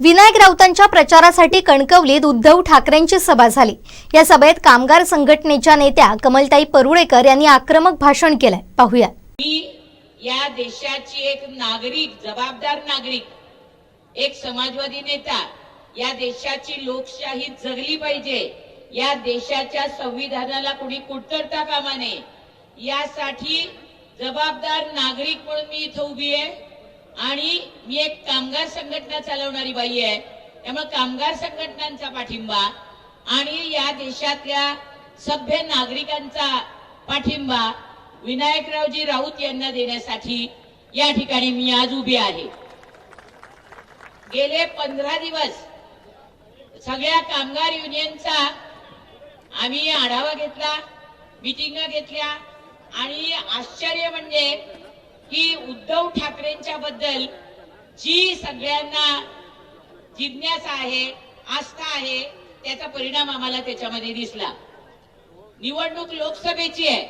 विनायक राऊतांच्या प्रचारासाठी कणकवलीत उद्धव ठाकरेंची सभा झाली. या सभेत कामगार संघटनेच्या नेत्या कमलताई परुळेकर यांनी आक्रमक भाषण केलंय. पाहूया. मी या देशाची एक नागरिक जबाबदार नागरिक एक समाजवादी नेता या देशाची लोकशाही जगली पाहिजे या देशाच्या संविधानाला कुणी कुटरता कामा नये यासाठी जबाबदार नागरिक म्हणून मी इथं उभी आहे. आणि मी एक कामगार संघटना चालवणारी बाई आहे. त्यामुळे कामगार संघटनांचा पाठिंबा आणि या देशातल्या सभ्य नागरिकांचा पाठिंबा विनायकरावजी राऊत यांना देण्यासाठी या ठिकाणी मी आज उभी आहे. गेले पंधरा दिवस सगळ्या कामगार युनियनचा आम्ही आढावा घेतला मिटिंगा घेतल्या आणि आश्चर्य म्हणजे की उद्धव ठाकरेंच्या बद्दल जी सगळ्यांना जिज्ञासा आहे आस्था आहे त्याचा परिणाम आम्हाला त्याच्यामध्ये दिसला. निवडणूक लोकसभेची आहे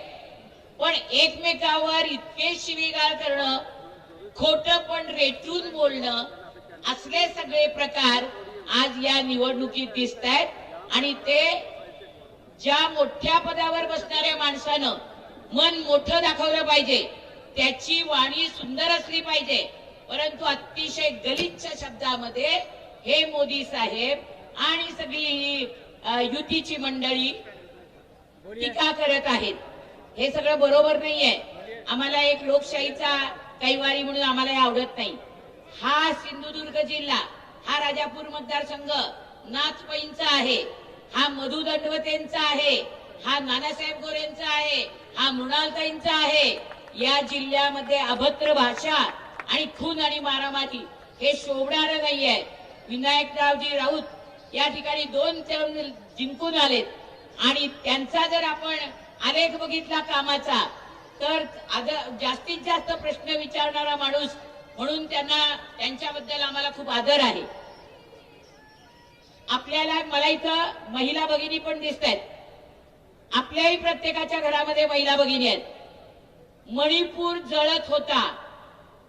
पण एकमेकावर इतके शिवीगाळ करणं खोट पण रेटून बोलणं असले सगळे प्रकार आज या निवडणुकीत दिसत आहेत आणि ते ज्या मोठ्या पदावर बसणाऱ्या माणसानं मन मोठं दाखवलं पाहिजे त्याची वाणी सुंदर असली पाहिजे. परंतु अतिशय गलिच्छ शब्दामध्ये हे मोदी साहेब आणि सगळी ही, युतीची मंडळी टीका करत आहेत. हे सगळं बरोबर नाहीये. आम्हाला एक लोकशाहीचा कैवारी म्हणून आम्हाला हे आवडत नाही. हा सिंधुदुर्ग जिल्हा हा राजापूर मतदारसंघ नाथपैंचा आहे. हा मधु दंडवतेंचा आहे. हा नानासाहेब गोरेंचा आहे. हा मृणालताईंचा आहे. या जिल्ह्यामध्ये अभद्र भाषा आणि खून आणि मारामारी हे शोभणार नाहीये. विनायकरावजी राऊत या ठिकाणी दोन जिंकून आलेत. आणि त्यांचा जर आपण आलेख बघितला कामाचा तर जास्तीत जास्त प्रश्न विचारणारा माणूस म्हणून त्यांना त्यांच्याबद्दल आम्हाला खूप आदर आहे. आपल्याला मला इथं महिला भगिनी पण दिसत आहेत आपल्याही प्रत्येकाच्या घरामध्ये महिला भगिनी आहेत. मणिपूर जळत होता.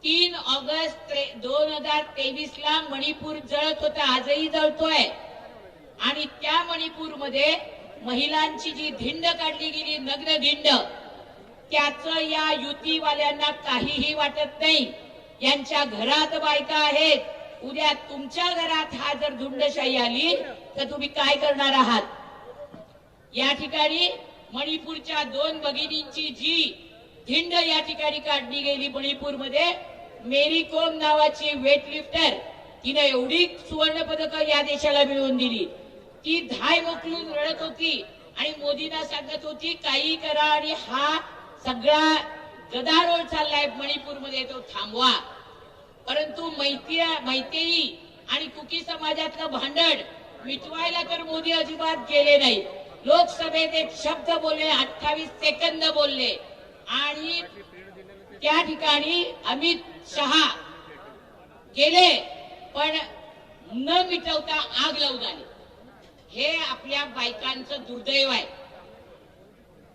तीन ऑगस्ट दोन हजार तेवीस ला मणिपूर जळत होता. आजही जळतोय. आणि त्या मणिपूरमध्ये महिलांची जी धिंड काढली गेली नग्न धिंड त्याच या युतीवाल्यांना काहीही वाटत नाही. यांच्या घरात बायका आहेत. उद्या तुमच्या घरात हा जर धुंडशाही आली तर तुम्ही काय करणार आहात? या ठिकाणी मणिपूरच्या दोन भगिनींची जी धिंड या ठिकाणी काढली गेली मणिपूरमध्ये. मेरी कोम नावाची वेटलिफ्टर तिने एवढी सुवर्ण पदक या देशाला मिळवून दिली. ती धाय मोकलून रडत होती आणि मोदींना सांगत होती काही करा आणि हा सगळा गदारोळ चाललाय मणिपूरमध्ये तो थांबवा. परंतु मैत्री मैतेई आणि कुकी समाजातलं भांडण मिटवायला तर मोदी अजिबात गेले नाही. लोकसभेत एक शब्द बोलले अठ्ठावीस सेकंद बोलले. आणि त्या ठिकाणी अमित शहा गेले पण न मिटवता आग लावून आली. हे आपल्या बायकांचं दुर्दैव आहे.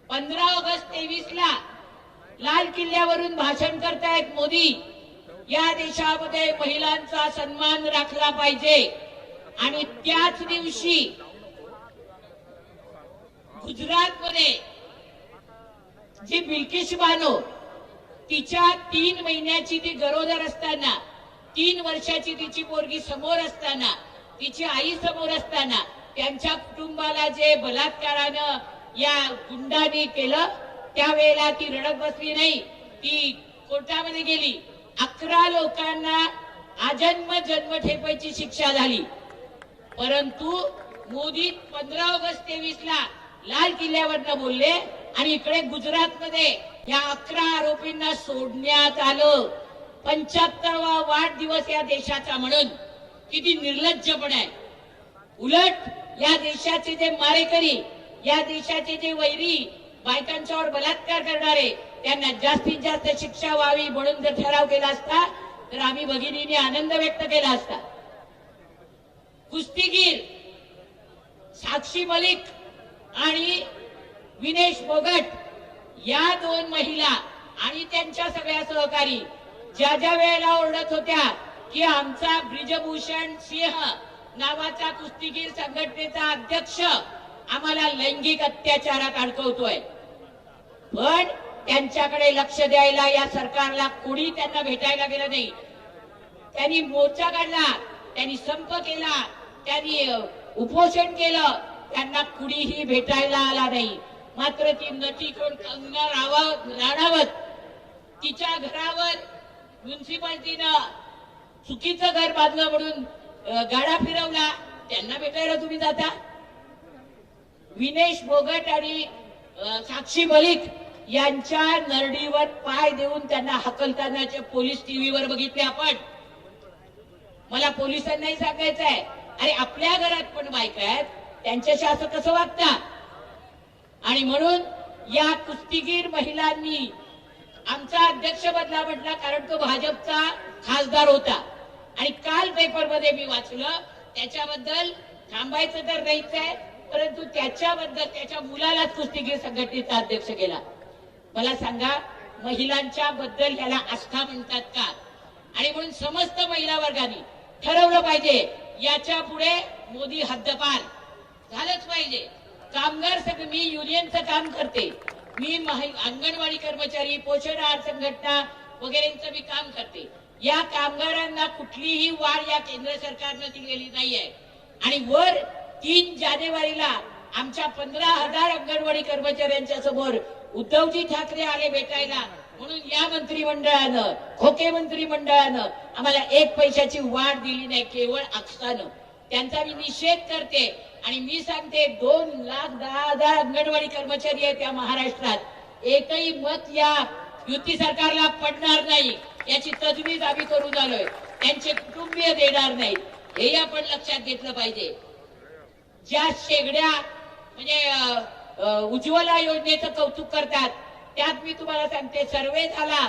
पंधरा ऑगस्ट तेवीस ला लाल किल्ल्यावरून भाषण करतायत मोदी. या देशामध्ये महिलांचा सन्मान राखला पाहिजे. आणि त्याच दिवशी जी बिल्किश बानो तिच्या तीन महिन्याची ती गरोदर असताना तीन वर्षाची तिची पोरगी समोर असताना तिची आई समोर असताना त्यांच्या कुटुंबाला जे बलात्कारानं या गुंडाने केलं त्यावेळेला ती रडत बसली नाही. ती कोर्टामध्ये गेली. अकरा लोकांना आजन्म जन्म ठेपायची शिक्षा झाली. परंतु मोदी पंधरा ऑगस्ट तेवीस ला लाल किल्ल्यावरनं बोलले आणि इकडे गुजरात मध्ये या अकरा आरोपींना सोडण्यात आलं. पंच्याहत्तरवा वाढदिवस या देशाचा म्हणून. किती निर्लज्जपण आहे. उलट या देशाचे जे मारेकरी या देशाचे जे वैरी बायकांच्यावर बलात्कार करणारे त्यांना जास्तीत जास्त शिक्षा व्हावी म्हणून जर ठराव केला असता तर आम्ही भगिनीने आनंद व्यक्त केला असता. कुस्तीगीर साक्षी मलिक आणि विनेश फोगट या दोन महिला आणि त्यांच्या सगळ्या सहकारी ज्या ज्या वेळेला ओरडत होत्या की आमचा ब्रिजभूषण सिंह नावाचा कुस्तीगीर संघटनेचा अध्यक्ष आम्हाला लैंगिक अत्याचारात अडकवतोय. पण त्यांच्याकडे लक्ष द्यायला या सरकारला कोणी त्यांना भेटायला गेलं नाही. त्यांनी मोर्चा काढला त्यांनी संप केला त्यांनी उपोषण केलं त्यांना कुणीही भेटायला आला नाही. मात्र ती नटी कोण कंगना रावावत राणावत तिच्या घरावर म्युन्सिपाल्टीनं चुकीचं घर बांधलं म्हणून गाडा फिरवला. त्यांना भेटायला तुम्ही जाता? विनेश भोगट आणि साक्षी मलिक यांच्या नरडीवर पाय देऊन त्यांना हकलतानाचे पोलीस टीव्हीवर बघितले आपण. मला पोलिसांनाही सांगायचं आहे अरे आपल्या घरात पण बायका आहेत. त्यांच्याशी असं कसं वागता? आणि म्हणून या कुस्तीगीर महिलांनी आमचा अध्यक्ष बदला म्हटला कारण तो भाजपचा खासदार होता. आणि काल पेपरमध्ये मी वाचलं त्याच्याबद्दल थांबायचं तर नाहीच आहे परंतु त्याच्याबद्दल त्याच्या मुलालाच कुस्तीगीर संघटनेचा अध्यक्ष केला. मला सांगा महिलांच्या बद्दल याला आस्था म्हणतात का? आणि म्हणून समस्त महिला वर्गाने ठरवलं पाहिजे याच्यापुढे मोदी हद्दपार झालंच पाहिजे. कामगार संघ मी युनियनचं काम करते. मी अंगणवाडी कर्मचारी पोषण आहार संघटना वगैरेंचं मी काम करते. या कामगारांना कुठलीही वाढ या केंद्र सरकारनं दिलेली नाहीये. आणि वर तीन जानेवारीला आमच्या पंधरा हजार अंगणवाडी कर्मचाऱ्यांच्या समोर उद्धवजी ठाकरे आले भेटायला. म्हणून या मंत्रिमंडळानं खोके मंत्रिमंडळानं आम्हाला एक पैशाची वाढ दिली नाही केवळ आक्षानं त्यांचा मी निषेध करते. आणि मी सांगते दोन लाख दहा हजार अंगणवाडी कर्मचारी आहेत या महाराष्ट्रात. एकही मत या युती सरकारला पडणार नाही याची तजवीज आम्ही करून आलोय. त्यांचे कुटुंबीय देणार नाही हे आपण लक्षात घेतलं पाहिजे. ज्या शेगड्या म्हणजे उज्ज्वला योजनेचं कौतुक करतात त्यात मी तुम्हाला सांगते सर्वे झाला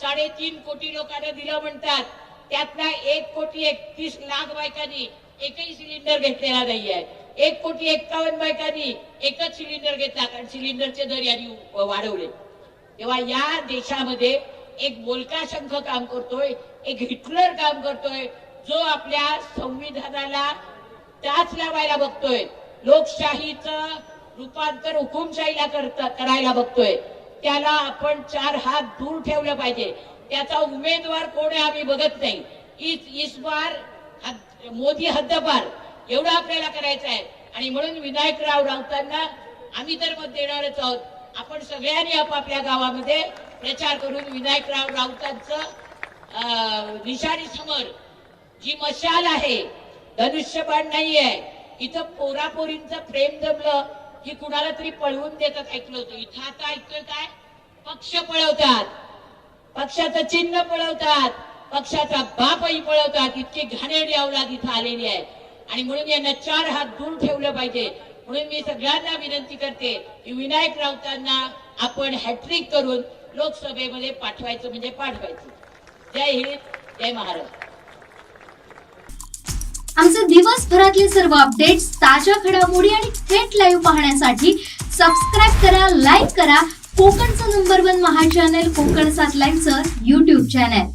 साडेतीन कोटी लोकांना दिलं म्हणतात. त्यातला एक कोटी एकतीस लाख बायकांनी एकही सिलेंडर घेतलेला नाहीये. एक कोटी एक्कावन्न बायकांनी एकच सिलेंडर घेतला कारण सिलेंडरचे दर यांनी वाढवले. तेव्हा या देशामध्ये एक बोलका शंख काम करतोय एक हिटलर काम करतोय जो आपल्या संविधानाला त्याच लावायला बघतोय. लोकशाहीचं रूपांतर हुकुमशाहीला करता करायला बघतोय. त्याला आपण चार हात दूर ठेवलं पाहिजे. त्याचा उमेदवार कोण आहे आम्ही बघत नाही. इस इस बार मोदी हद्दपार एवढं आपल्याला करायचं आहे. आणि म्हणून विनायकराव राऊतांना आम्ही तर मत देणारच आहोत. आपण सगळ्यांनी आपापल्या गावामध्ये प्रचार करून विनायकराव राऊतांचं अं, निशाणी समोर जी मशाल आहे धनुष्यबाण नाहीये इथं पोरापोरींचं प्रेम जमलं की कुणाला तरी पळवून देतात ऐकलं होतं. इथं आता ऐकतोय काय? पक्ष पळवतात. पक्षाचं चिन्ह पळवतात. पक्षाचा बापही पळवतात इतकी घाणेरडी अवलाद इथं आलेली आहे आणि म्हणून यांना चार हात दूर ठेवलं पाहिजे. म्हणून मी सगळ्यांना विनंती करते की विनायक राऊतांना आपण हॅट्रिक करून लोकसभेमध्ये पाठवायचं म्हणजे पाठवायचं. जय हिंद जय महाराष्ट्र. आमचे दिवसभरातले सर्व अपडेट्स ताज्या घडामोडी आणि थेट लाईव्ह पाहण्यासाठी सबस्क्राईब करा लाईक करा. कोकणचं number one Maha channel Kokan सात लाईव्हचं युट्यूब चॅनल